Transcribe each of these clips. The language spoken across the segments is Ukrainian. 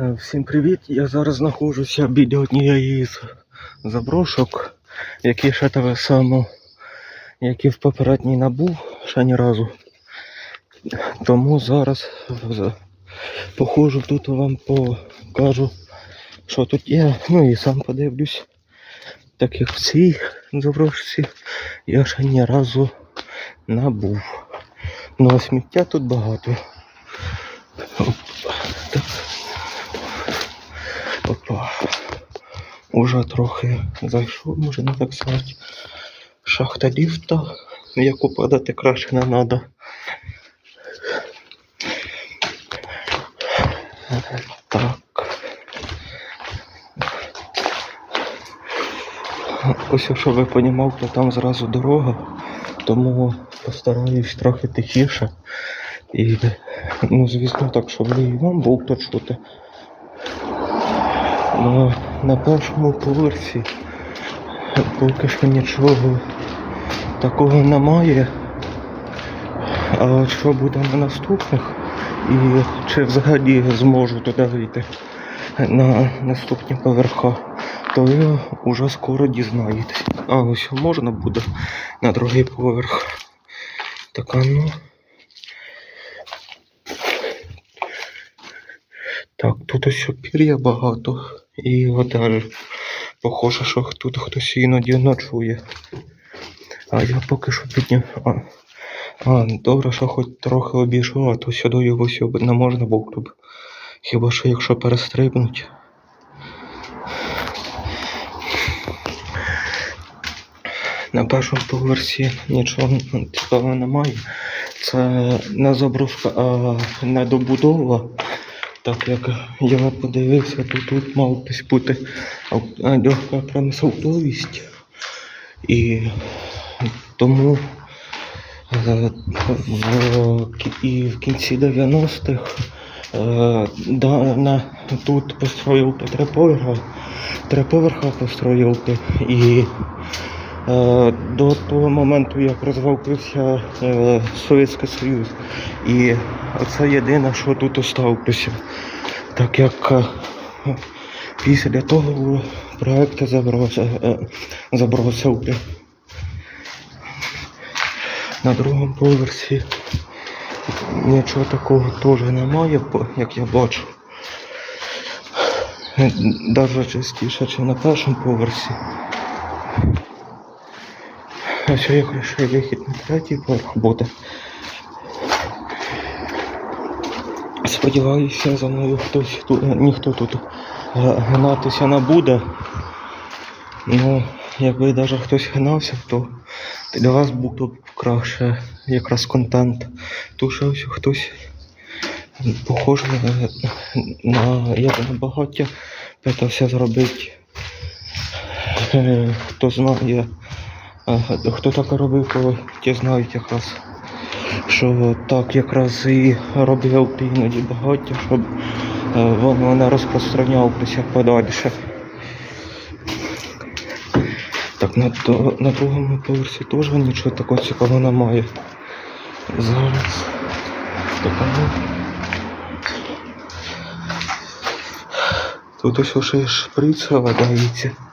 Е, Всім привіт! Я зараз знаходжуся біля однієї з заброшок, які ще так само, як і в попередній набув, ще ні разу. Тому зараз за- походжу тут вам покажу, що тут є. Ну і сам подивлюсь. Так як в цій заброшці я ще ні разу набув. Ну а сміття тут багато. Оп. Опа. Уже трохи зайшов, може не так сказати. Шахта ліфта, яку падати краще не треба. Так. Ось, щоб ви понімав, то там зразу дорога, тому постараюсь трохи тихіше. І, ну, звісно, так, щоб і вам був то чути. Ну, на першому поверсі поки що нічого такого немає. А що буде на наступних і чи взагалі зможу туди вийти на наступні поверха, то ви вже скоро дізнаєтесь. А ось можна буде на другий поверх. Така ну. Так, тут ось пір'я багато. І готель. Похоже, що тут хтось іноді ночує. А я поки що підняв. А, а добре, що хоч трохи обійшов, а то сюди його сюди не можна було б. Хіба що якщо перестрибнуть. На першому поверсі нічого цікавого немає. Це не заброшка, а недобудова. Так як я подивився, то тут мав десь бути легка промисловість. І тому е, і в кінці 90-х е, да, тут построїв три поверха, три поверха построїв і до того моменту, як розвалився е, Совєтський Союз. І це єдине, що тут осталося. Так як е, після того проект забрався, е. На другому поверсі нічого такого теж немає, як я бачу. Навіть частіше, ніж на першому поверсі. А ще якраз ще вихід на третій поверх буде. Сподіваюся, за мною хтось тут, ніхто тут е, гнатися не буде. Ну, якби навіть хтось гнався, то для вас було б краще якраз контент. Тому що ось хтось похоже на, як на багаття питався зробити. Е, Хто знає, хто так робив, то ті знають якраз що так якраз і робив іноді багаття, щоб е, воно не розпространялося подальше. Так, на, до- на другому поверсі теж нічого такого цікавого немає. Зараз. Такого. Тут ось ще шприц. Так.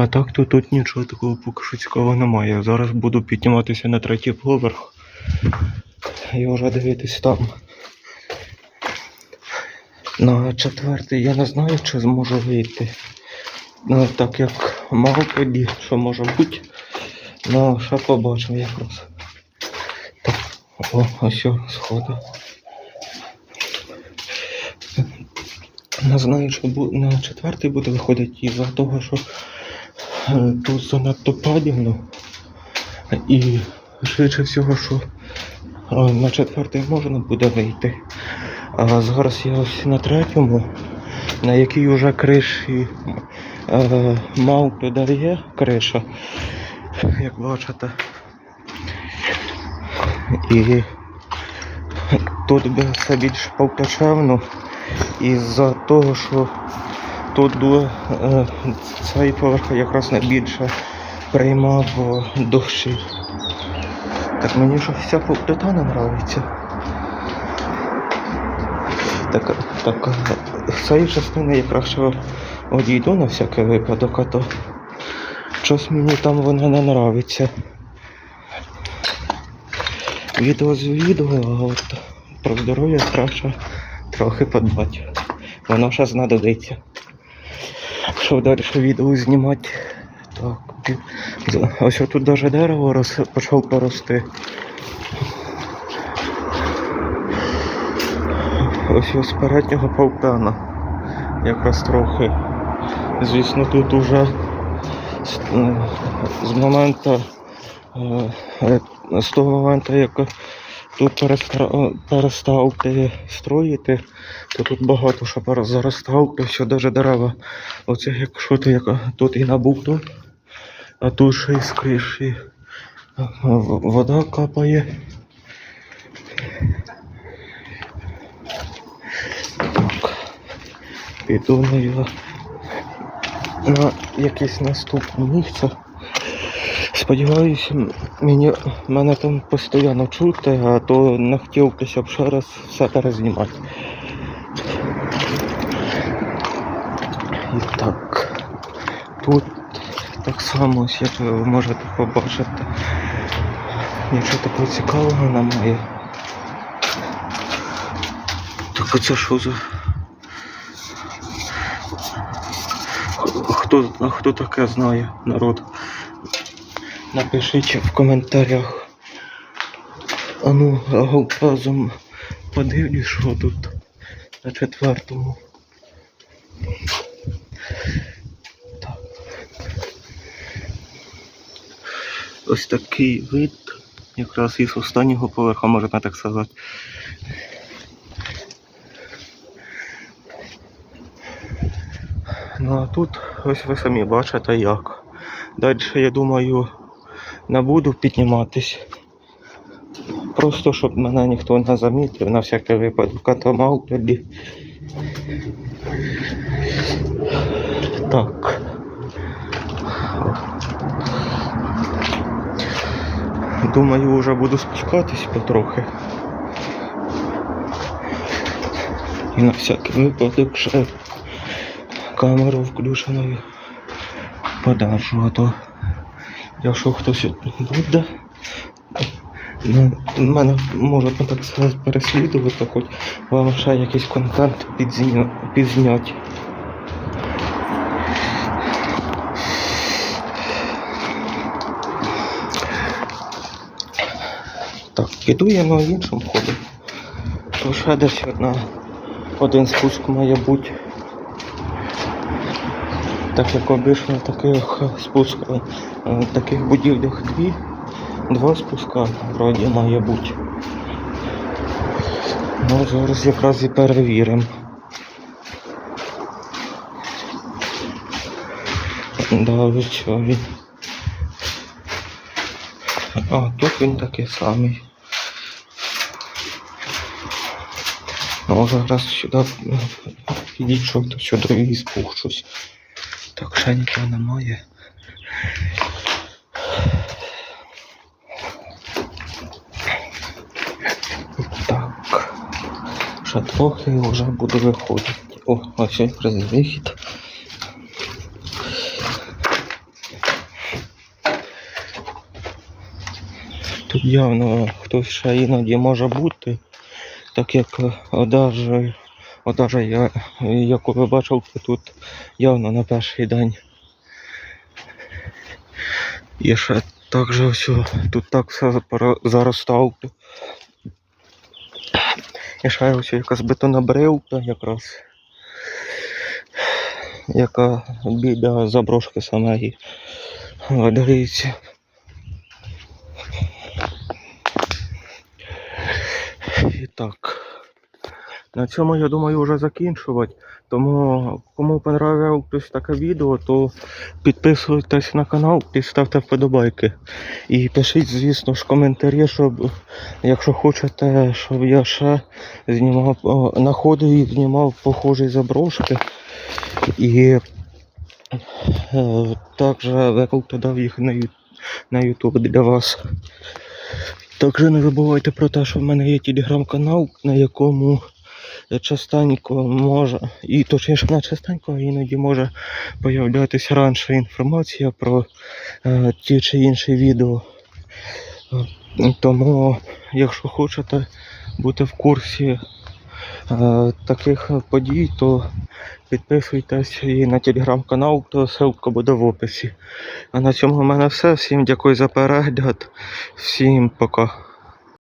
А так то тут нічого такого цікавого немає. Зараз буду підніматися на третій поверх. І вже дивитись там. На четвертий я не знаю, чи зможу вийти. Ну, так як мав тоді, що може бути. Ну, ще побачимо якраз. Так, о, ось сходи. Не знаю, що на четвертий буде виходити із-за того, що е, тут занадто падівно. І швидше всього, що е, на четвертий можна буде вийти. А зараз я ось на третьому, на якій вже криші е, мав додає криша, як бачите. І тут все більш повточевно із-за того, що тут е, цей поверх якраз найбільше приймав е, дощі. Так мені ж вся плита не нравиться. Так, так з цієї частини я краще одійду на всякий випадок, а то щось мені там воно не нравиться. Відео з відео, а от про здоров'я краще трохи подбати. Воно ще знадобиться. Щоб далі відео знімати. Так, ось тут даже дерево рос, почав порости. Ось з переднього павкана. Якраз трохи. Звісно, тут уже з, з моменту е, е, з того моменту, як тут перестра- перестав ти строїти, то тут багато що пора- заростав, то все даже дерева. Оце якщо ти як тут і набув а тут ще й з криші е, вода капає. Так. Піду на якесь наступне місце. Сподіваюся, мені, мене там постійно чути, а то не хотів б ще раз все перезнімати. І так, тут так само, як ви можете побачити, нічого такого цікавого немає. Так оце що за. Хто, хто таке знає, народ? Напишіть в коментарях. А ну, разом подивлюсь, що тут на четвертому. Так. Ось такий вид, якраз із останнього поверха, можна так сказати. Ну а тут ось ви самі бачите як. Далі, я думаю, не буду підніматись. Просто щоб мене ніхто не замітив на всякий випадок, а то мав тоді. Так. Думаю, вже буду спускатись потрохи. І на всякий випадок ще камеру включеною подержу, а то якщо хтось буде, ну, мене можуть так сказати переслідувати, хоч вам ще якийсь контент підзня... підзнять. Так, піду я на іншому ходу. То ще десь одна, один спуск має бути. Так як обично таких спуск, е, таких будівлях дві, два спуска вроді має бути. Ну, зараз якраз і перевіримо. Да, ви що він. А, тут він такий самий. Ну, зараз сюди е, підійшов, то сюди і спущусь. Так, ще немає. Так. Ще трохи вже буду виходити. О, ось якраз вихід. Тут явно хтось ще іноді може бути, так як одаже, одаже я, яку ви бачили, тут явно на перший день. І ще так же ось тут так все заростав. І ще ось якась бетонобривка якраз. Яка біля заброшки самої. Дивіться. І так. На цьому я думаю вже закінчувати. Тому кому понравилось таке відео, то підписуйтесь на канал і ставте вподобайки. І пишіть, звісно ж, коментарі, щоб якщо хочете, щоб я ще знімав находив і знімав похожі заброшки. І е, також викладав їх на YouTube для вас. Також не забувайте про те, що в мене є телеграм-канал, на якому частенько може, і точніше не частенько, іноді може появлятися раніше інформація про е, ті чи інші відео. Е, Тому, якщо хочете бути в курсі е, таких подій, то підписуйтесь і на телеграм-канал, то ссылка буде в описі. А на цьому в мене все. Всім дякую за перегляд. Всім пока.